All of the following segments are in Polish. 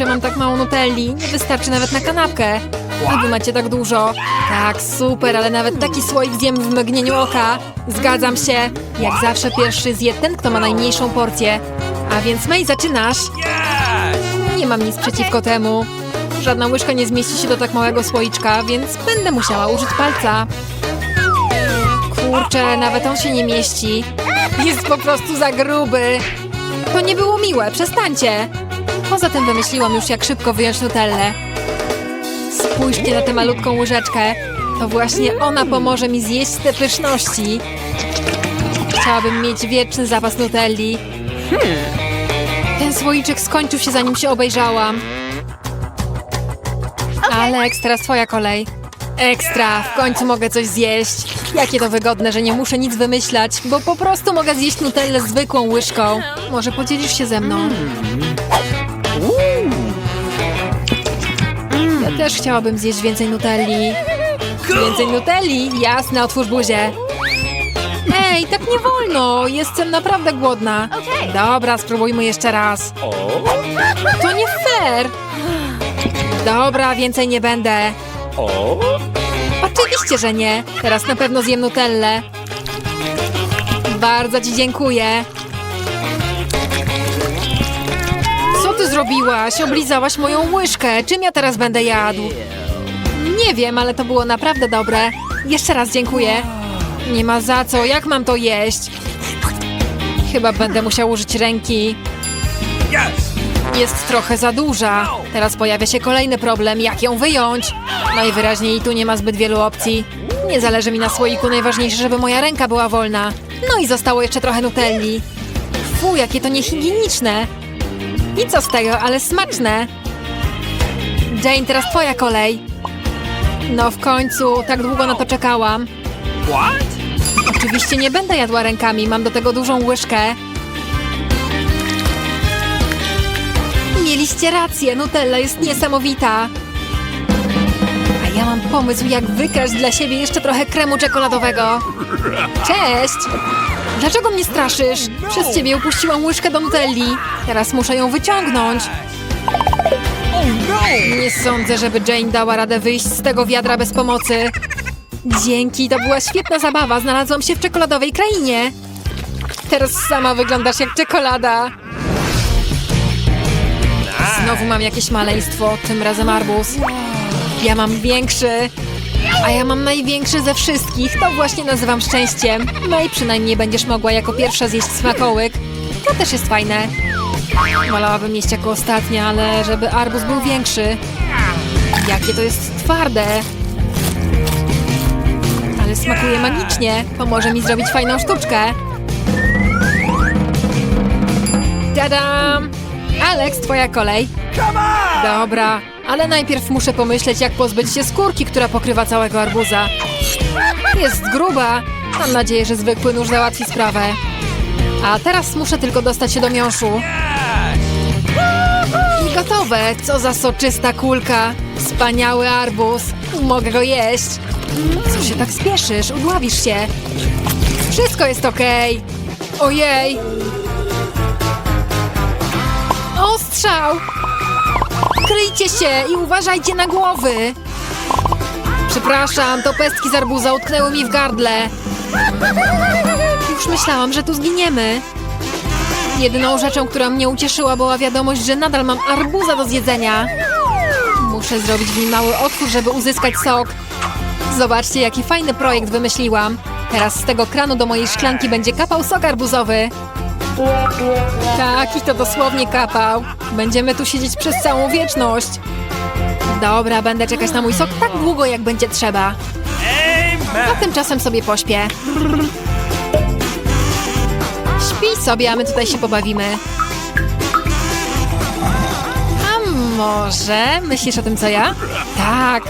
kurczę, mam tak mało nutelli. Nie wystarczy nawet na kanapkę. A wy macie tak dużo. Tak, super, ale nawet taki słoik zjem w mgnieniu oka. Zgadzam się. Jak zawsze pierwszy zje ten, kto ma najmniejszą porcję. A więc May, zaczynasz. Nie mam nic przeciwko temu. Żadna łyżka nie zmieści się do tak małego słoiczka, więc będę musiała użyć palca. Kurczę, nawet on się nie mieści. Jest po prostu za gruby. To nie było miłe, przestańcie. Poza tym wymyśliłam już, jak szybko wyjąć nutellę. Spójrzcie na tę malutką łyżeczkę. To właśnie ona pomoże mi zjeść te pyszności. Chciałabym mieć wieczny zapas nutelli. Ten słoiczek skończył się, zanim się obejrzałam. Alex, teraz twoja kolej. Ekstra, w końcu mogę coś zjeść. Jakie to wygodne, że nie muszę nic wymyślać, bo po prostu mogę zjeść nutellę zwykłą łyżką. Może podzielisz się ze mną? Też chciałabym zjeść więcej nutelli. Więcej nutelli? Jasne, otwórz buzię. Ej, tak nie wolno! Jestem naprawdę głodna. Dobra, spróbujmy jeszcze raz. To nie fair! Dobra, więcej nie będę. Oczywiście, że nie. Teraz na pewno zjem nutellę. Bardzo ci dziękuję. Zrobiłaś? Oblizałaś moją łyżkę. Czym ja teraz będę jadł? Nie wiem, ale to było naprawdę dobre. Jeszcze raz dziękuję. Nie ma za co. Jak mam to jeść? Chyba będę musiał użyć ręki. Jest trochę za duża. Teraz pojawia się kolejny problem, jak ją wyjąć. Najwyraźniej tu nie ma zbyt wielu opcji. Nie zależy mi na słoiku, najważniejsze, żeby moja ręka była wolna. No i zostało jeszcze trochę nutelli. Fu, jakie to niehigieniczne. I co z tego, ale smaczne. Jane, teraz twoja kolej. No w końcu, tak długo na to czekałam. Oczywiście nie będę jadła rękami, mam do tego dużą łyżkę. Mieliście rację, Nutella jest niesamowita. A ja mam pomysł, jak wykraść dla siebie jeszcze trochę kremu czekoladowego. Cześć! Dlaczego mnie straszysz? Przez ciebie upuściłam łyżkę do Nutelli. Teraz muszę ją wyciągnąć. Nie sądzę, żeby Jane dała radę wyjść z tego wiadra bez pomocy. Dzięki, to była świetna zabawa. Znalazłam się w czekoladowej krainie. Teraz sama wyglądasz jak czekolada. Znowu mam jakieś maleństwo, tym razem arbuz. Ja mam większy, a ja mam największy ze wszystkich. To właśnie nazywam szczęściem. No i przynajmniej będziesz mogła jako pierwsza zjeść smakołyk. To też jest fajne. Wolałabym jeść jako ostatnia, ale żeby arbuz był większy. Jakie to jest twarde. Ale smakuje magicznie. Pomoże mi zrobić fajną sztuczkę. Tadam! Alex, twoja kolej. Dobra, ale najpierw muszę pomyśleć, jak pozbyć się skórki, która pokrywa całego arbuza. Jest gruba. Mam nadzieję, że zwykły nóż załatwi sprawę. A teraz muszę tylko dostać się do miąższu. I gotowe. Co za soczysta kulka. Wspaniały arbuz. Mogę go jeść. Co się tak spieszysz? Udławisz się. Wszystko jest okej. Ojej. Ostrzał! Kryjcie się i uważajcie na głowy! Przepraszam, to pestki z arbuza utknęły mi w gardle. Już myślałam, że tu zginiemy. Jedyną rzeczą, która mnie ucieszyła, była wiadomość, że nadal mam arbuza do zjedzenia. Muszę zrobić w nim mały otwór, żeby uzyskać sok. Zobaczcie, jaki fajny projekt wymyśliłam. Teraz z tego kranu do mojej szklanki będzie kapał sok arbuzowy. Tak, i to dosłownie kapał. Będziemy tu siedzieć przez całą wieczność. Dobra, będę czekać na mój sok tak długo, jak będzie trzeba. A tymczasem sobie pośpię. Śpij sobie, a my tutaj się pobawimy. A może myślisz o tym, co ja? Tak.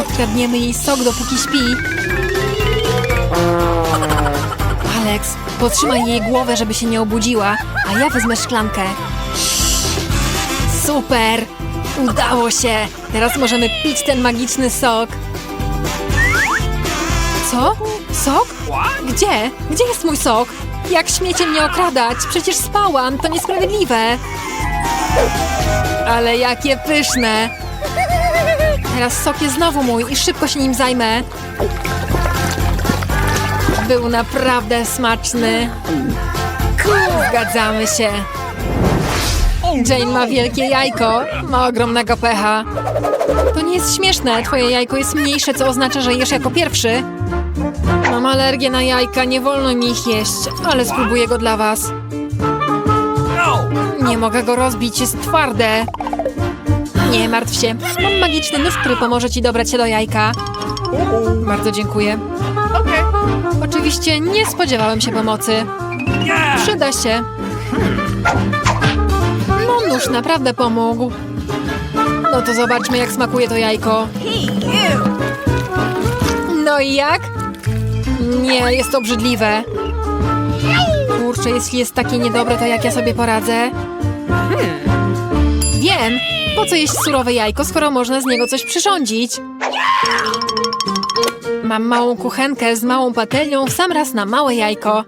Odkradniemy jej sok, dopóki śpi. Alex, potrzymaj jej głowę, żeby się nie obudziła, a ja wezmę szklankę. Super! Udało się! Teraz możemy pić ten magiczny sok. Co? Sok? Gdzie? Gdzie jest mój sok? Jak śmiecie mnie okradać? Przecież spałam, to niesprawiedliwe. Ale jakie pyszne! Teraz sok jest znowu mój i szybko się nim zajmę. Był naprawdę smaczny. Zgadzamy się. Jane ma wielkie jajko, ma ogromnego pecha. To nie jest śmieszne, twoje jajko jest mniejsze, co oznacza, że jesz jako pierwszy. Mam alergię na jajka, nie wolno mi ich jeść, ale spróbuję go dla was. Nie mogę go rozbić, jest twarde. Nie martw się, mam magiczny nóż, który pomoże ci dobrać się do jajka. Bardzo dziękuję. Oczywiście nie spodziewałem się pomocy. Przyda się. No nóż naprawdę pomógł. No to zobaczmy, jak smakuje to jajko. No i jak? Nie, jest obrzydliwe. Kurczę, jeśli jest takie niedobre, to jak ja sobie poradzę? Wiem, po co jeść surowe jajko, skoro można z niego coś przyrządzić? Mam małą kuchenkę z małą patelnią w sam raz na małe jajko.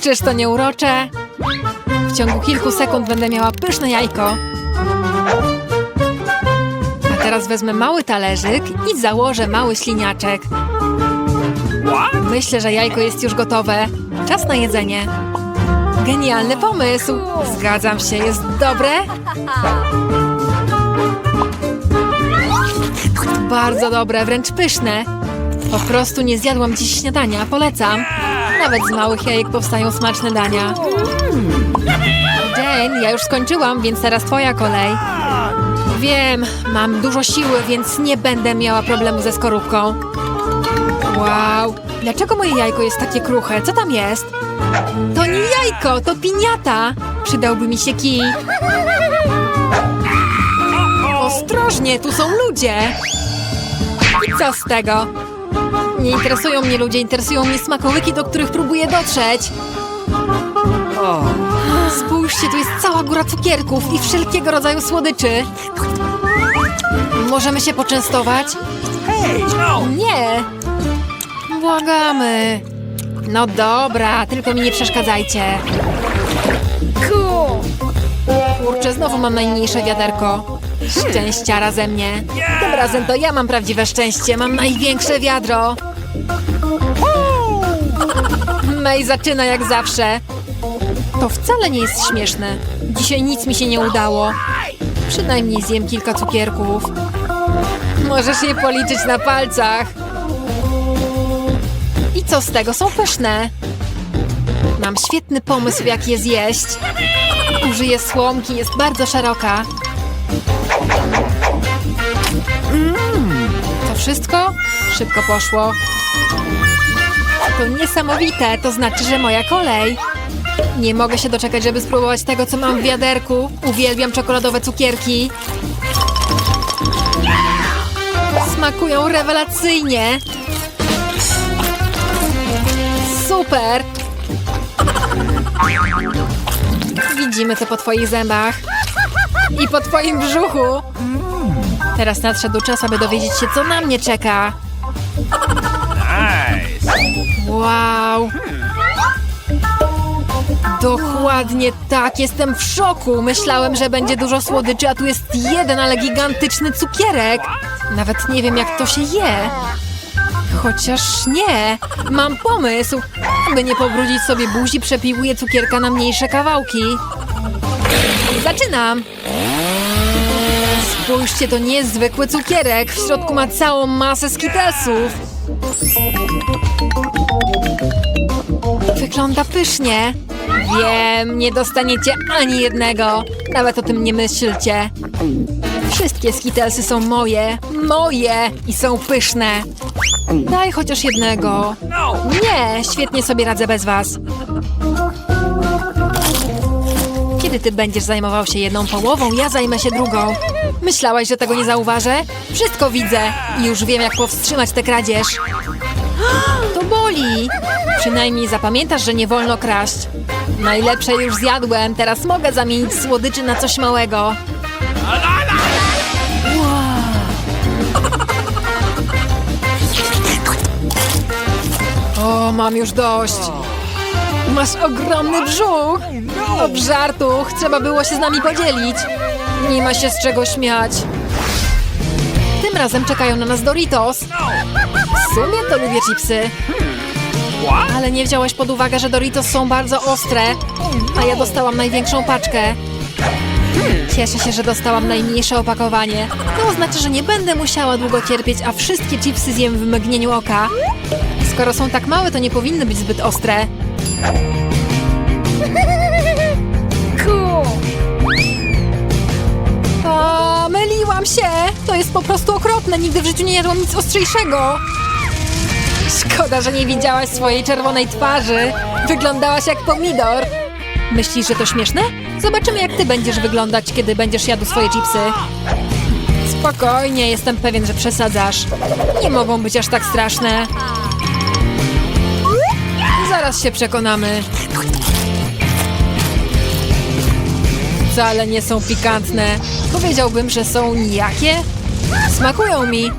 Czyż to nie urocze? W ciągu kilku sekund będę miała pyszne jajko. A teraz wezmę mały talerzyk i założę mały śliniaczek. Myślę, że jajko jest już gotowe. Czas na jedzenie. Genialny pomysł. Zgadzam się, jest dobre? Bardzo dobre, wręcz pyszne. Po prostu nie zjadłam dziś śniadania, polecam. Nawet z małych jajek powstają smaczne dania. Jane, ja już skończyłam, więc teraz twoja kolej. Wiem, mam dużo siły, więc nie będę miała problemu ze skorupką. Wow, dlaczego moje jajko jest takie kruche? Co tam jest? To nie jajko, to piniata. Przydałby mi się kij. Ostrożnie, tu są ludzie. I co z tego? Nie interesują mnie ludzie, interesują mnie smakołyki, do których próbuję dotrzeć. Spójrzcie, tu jest cała góra cukierków i wszelkiego rodzaju słodyczy. Możemy się poczęstować? Nie. Błagamy. No dobra, tylko mi nie przeszkadzajcie. Kurczę, znowu mam najmniejsze wiaderko. Szczęściara ze mnie. Tym razem to ja mam prawdziwe szczęście. Mam największe wiadro. May zaczyna jak zawsze. To wcale nie jest śmieszne. Dzisiaj nic mi się nie udało. Przynajmniej zjem kilka cukierków. Możesz je policzyć na palcach. I co z tego? Są pyszne. Mam świetny pomysł, jak je zjeść. Użyję słomki, jest bardzo szeroka. To wszystko? Szybko poszło. To niesamowite, to znaczy, że moja kolej. Nie mogę się doczekać, żeby spróbować tego, co mam w wiaderku. Uwielbiam czekoladowe cukierki. Smakują rewelacyjnie. Super! Widzimy to po twoich zębach. I po twoim brzuchu. Teraz nadszedł czas, aby dowiedzieć się, co na mnie czeka. Nice. Wow! Dokładnie tak, jestem w szoku. Myślałem, że będzie dużo słodyczy, a tu jest jeden, ale gigantyczny cukierek. Nawet nie wiem, jak to się je. Chociaż nie, mam pomysł. Aby nie pobrudzić sobie buzi, przepiłuję cukierka na mniejsze kawałki. Zaczynam! Spójrzcie, to nie jest zwykły cukierek. W środku ma całą masę skitelsów. Wygląda pysznie. Wiem, nie dostaniecie ani jednego. Nawet o tym nie myślcie. Wszystkie skitelsy są moje. Moje! I są pyszne. Daj chociaż jednego. Nie, świetnie sobie radzę bez was. Kiedy ty będziesz zajmował się jedną połową, ja zajmę się drugą. Myślałaś, że tego nie zauważę? Wszystko widzę i już wiem, jak powstrzymać tę kradzież. To boli! Przynajmniej zapamiętasz, że nie wolno kraść. Najlepsze już zjadłem, teraz mogę zamienić słodyczy na coś małego. O, mam już dość. Masz ogromny brzuch. Żartuch, trzeba było się z nami podzielić. Nie ma się z czego śmiać. Tym razem czekają na nas Doritos. W sumie to lubię chipsy. Ale nie wziąłeś pod uwagę, że Doritos są bardzo ostre, a ja dostałam największą paczkę. Cieszę się, że dostałam najmniejsze opakowanie. To oznacza, że nie będę musiała długo cierpieć, a wszystkie chipsy zjem w mgnieniu oka. Skoro są tak małe, to nie powinny być zbyt ostre. Się! To jest po prostu okropne. Nigdy w życiu nie jadłam nic ostrzejszego. Szkoda, że nie widziałaś swojej czerwonej twarzy. Wyglądałaś jak pomidor. Myślisz, że to śmieszne? Zobaczymy, jak ty będziesz wyglądać, kiedy będziesz jadł swoje chipsy. Spokojnie, jestem pewien, że przesadzasz. Nie mogą być aż tak straszne. Zaraz się przekonamy. Wcale nie są pikantne. Powiedziałbym, że są nijakie. Smakują mi.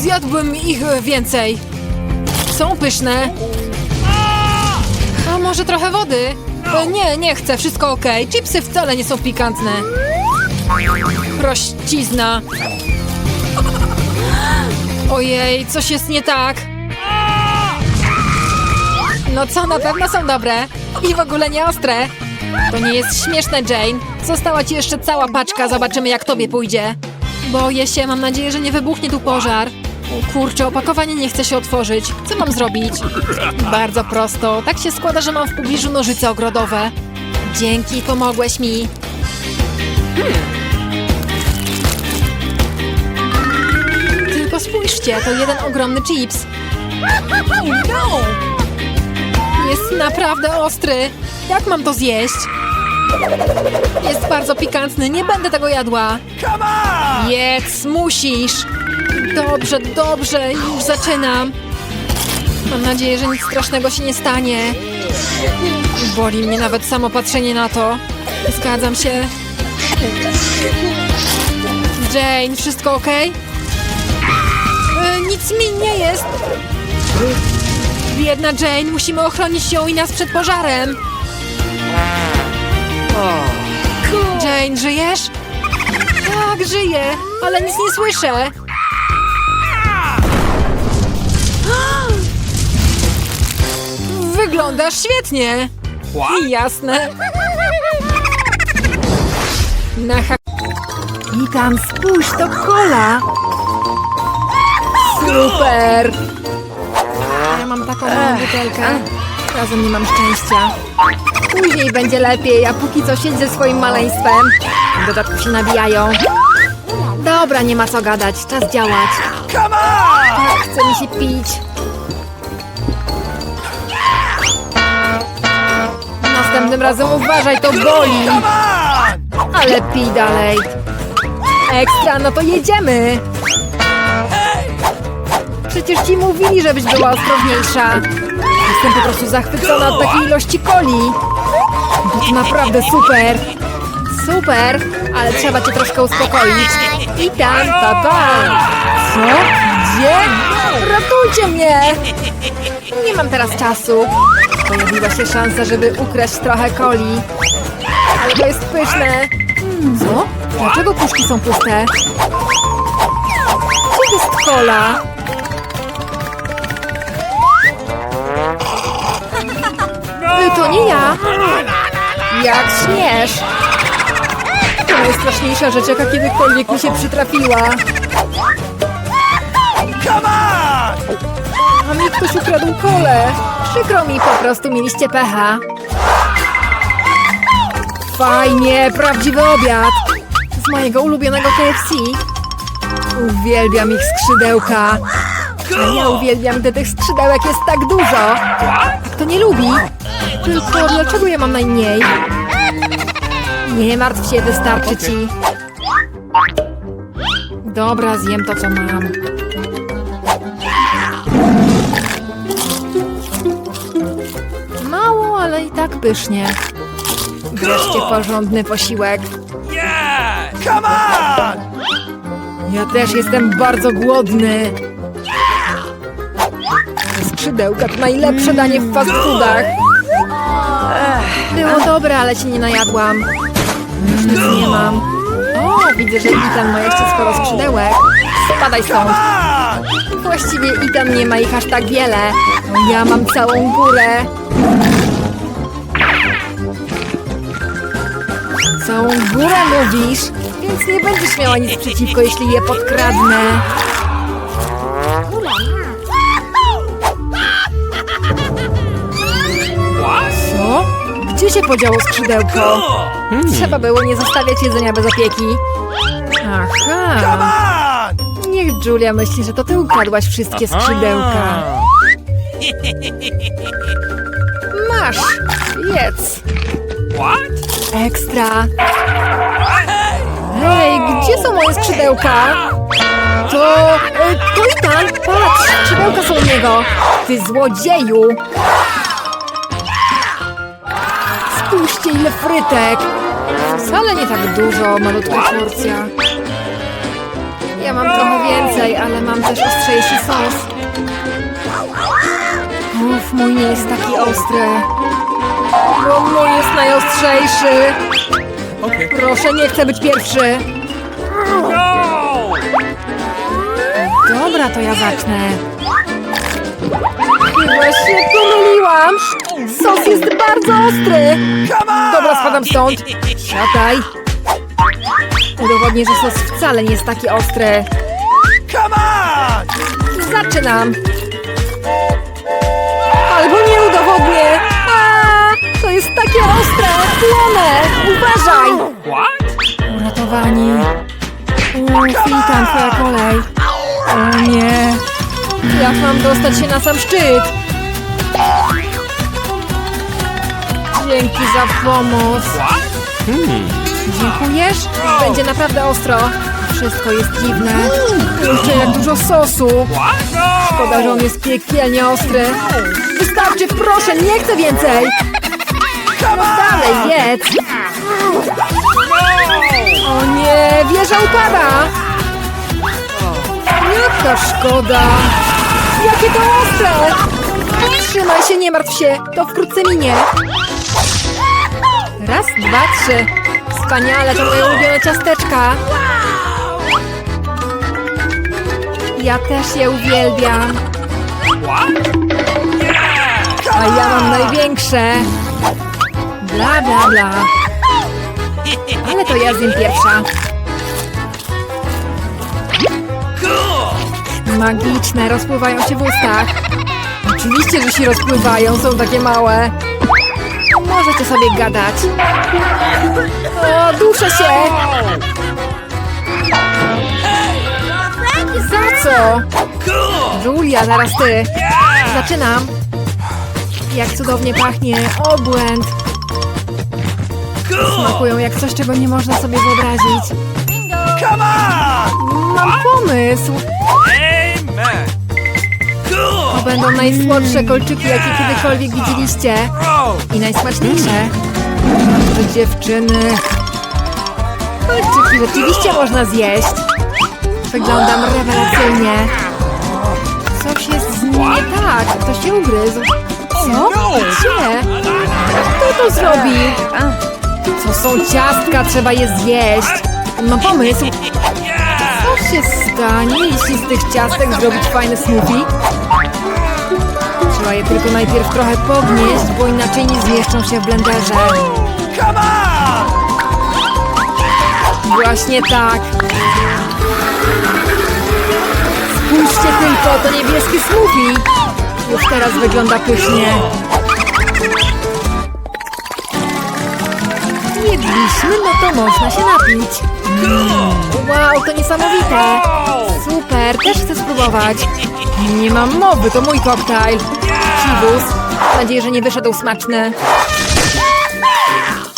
Zjadłbym ich więcej. Są pyszne. A może trochę wody? Nie, nie chcę, wszystko ok. Chipsy wcale nie są pikantne. Prościzna. Ojej, coś jest nie tak. No co, na pewno są dobre. I w ogóle nie ostre. To nie jest śmieszne, Jane. Została ci jeszcze cała paczka, zobaczymy jak tobie pójdzie. Boję się, mam nadzieję, że nie wybuchnie tu pożar. Kurczę, opakowanie nie chce się otworzyć. Co mam zrobić? Bardzo prosto. Tak się składa, że mam w pobliżu nożyce ogrodowe. Dzięki, pomogłeś mi. Tylko spójrzcie, to jeden ogromny chips. Jest naprawdę ostry. Jak mam to zjeść? Jest bardzo pikantny, nie będę tego jadła. Jedz, musisz. Dobrze, dobrze, już zaczynam. Mam nadzieję, że nic strasznego się nie stanie. Boli mnie nawet samo patrzenie na to. Zgadzam się. Jane, wszystko ok? E, nic mi nie jest. Biedna Jane, musimy ochronić ją i nas przed pożarem. Jane, żyjesz? Tak, żyję, ale nic nie słyszę. Wyglądasz świetnie. Jasne. Na ha- Witam, spójrz, to kola! Super! Mam taką małą butelkę. Razem nie mam szczęścia. Później będzie lepiej, a póki co siedź ze swoim maleństwem. W dodatku się nabijają. Dobra, nie ma co gadać, czas działać. Tak, chce mi się pić. Następnym razem uważaj, to boli. Ale pij dalej. Ekstra, no to jedziemy. Przecież ci mówili, żebyś była ostrożniejsza. Jestem po prostu zachwycona od takiej ilości coli. To naprawdę super. Super, ale trzeba cię troszkę uspokoić. I tam, pa, pa. Co? Gdzie? Ratujcie mnie! Nie mam teraz czasu. Pojawiła się szansa, żeby ukraść trochę coli. Ale to jest pyszne. Co? Dlaczego puszki są puste? Gdzie jest kola? To nie ja. Jak śmiesz? To najstraszniejsza rzecz, jaka kiedykolwiek mi się przytrafiła. A mi ktoś ukradł kolę. Przykro mi, po prostu mieliście pecha. Fajnie, prawdziwy obiad. Z mojego ulubionego KFC. Uwielbiam ich skrzydełka. Ja uwielbiam, gdy tych skrzydełek jest tak dużo. Kto nie lubi? Tylko dlaczego ja mam najmniej? Nie martw się, wystarczy ci. Dobra, zjem to, co mam. Mało, ale i tak pysznie. Wreszcie porządny posiłek. Yeah! Come on! Ja też jestem bardzo głodny. Skrzydełka to najlepsze danie w fast foodach. Było dobre, ale się nie najadłam. Już nic nie mam. O, widzę, że Ethan ma jeszcze sporo skrzydełek. Spadaj stąd. Właściwie Ethan nie ma ich aż tak wiele. Ja mam całą górę. Całą górę mówisz? Więc nie będziesz miała nic przeciwko, jeśli je podkradnę. Się podziało skrzydełko? Trzeba było nie zostawiać jedzenia bez opieki. Aha. Niech Julia myśli, że to ty ukradłaś wszystkie skrzydełka. Masz! Jedz! Ekstra! Hej, gdzie są moje skrzydełka? To... e, To Itan! Patrz! Skrzydełka są u niego! Ty złodzieju! Ile frytek! Wcale nie tak dużo, malutka porcja. Ja mam trochę więcej, ale mam też ostrzejszy sos. Uf, mój nie jest taki ostry. Bo mój jest najostrzejszy. Proszę, nie chcę być pierwszy. No! Dobra, to ja zacznę. Chyba się pomyliłam. Sos jest bardzo ostry. Dobra, spadam stąd. Siadaj. Udowodnię, że sos wcale nie jest taki ostry. Zaczynam. Albo nie udowodnię. A, to jest takie ostre. Płonę. Uważaj. Uratowani. Uff, witam, twoja kolej. O nie. Jak mam dostać się na sam szczyt? Dzięki za pomoc. Dziękujesz? Będzie naprawdę ostro. Wszystko jest dziwne. Jeszcze jak dużo sosu. No! Szkoda, że on jest piekielnie ostry. Wystarczy, proszę, nie chcę więcej. On! Dalej, jedz. O nie, wieża upada! Jaka szkoda! Jakie to ostre! Trzymaj się, nie martw się, to wkrótce minie. Raz, dwa, trzy. Wspaniale, to moje ulubione ciasteczka. Ja też je uwielbiam. A ja mam największe. Bla, bla, bla. Ale to ja zjem pierwsza. Magiczne, rozpływają się w ustach. Oczywiście, że się rozpływają, są takie małe. Możecie sobie gadać. O, duszę się! Za co? Julia, zaraz ty. Zaczynam. Jak cudownie pachnie. Obłęd. Smakują jak coś, czego nie można sobie wyobrazić. Mam pomysł. To będą najsłodsze kolczyki, jakie kiedykolwiek widzieliście. I najsmaczniejsze. To dziewczyny. Kolczyki rzeczywiście można zjeść. Wyglądam rewelacyjnie. Coś jest z nim nie tak. Ktoś się ugryzł. Co? Gdzie? Kto to zrobił? To są ciastka, trzeba je zjeść. Mam pomysł. Się stanie, jeśli z tych ciastek zrobić fajny smoothie? Trzeba je tylko najpierw trochę pognieść, bo inaczej nie zmieszczą się w blenderze. Właśnie tak. Spójrzcie tylko, to niebieski smoothie. Już teraz wygląda pysznie. Jedliśmy, no to można się napić. Mm, wow, to niesamowite. Super, też chcę spróbować. Nie mam mowy, to mój koktajl. Chibus. Mam nadzieję, że nie wyszedł smaczny.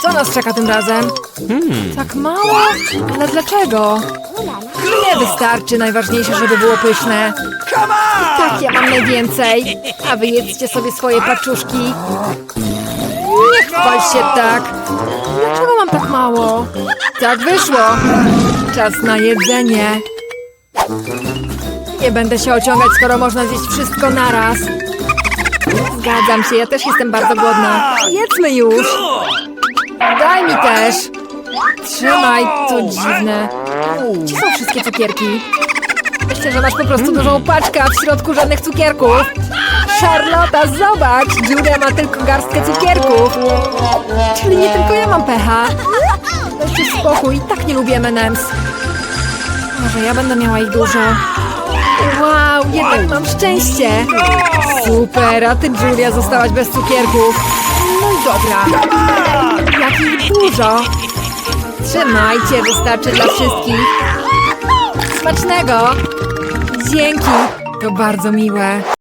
Co nas czeka tym razem? Tak mało? Ale dlaczego? Nie wystarczy, najważniejsze, żeby było pyszne. On! Tak, ja mam najwięcej. A wy jedzcie sobie swoje paczuszki. Nie chwal się tak. Dlaczego mam tak mało? Tak wyszło. Czas na jedzenie. Nie będę się ociągać, skoro można zjeść wszystko naraz. Zgadzam się, ja też jestem bardzo głodna. Jedzmy już! Daj mi też! Trzymaj, to dziwne. Gdzie są wszystkie cukierki? Myślę, że masz po prostu dużą paczkę, a w środku żadnych cukierków. Charlotta, zobacz! Julia ma tylko garstkę cukierków. Czyli nie tylko ja mam pecha. Dajcie spokój, tak nie lubię M&M's. Może ja będę miała ich dużo. Wow, jednak mam szczęście. Super, a ty, Julia, zostałaś bez cukierków. No i dobra. Jakich dużo. Trzymajcie, wystarczy dla wszystkich. Smacznego! Dzięki, to bardzo miłe.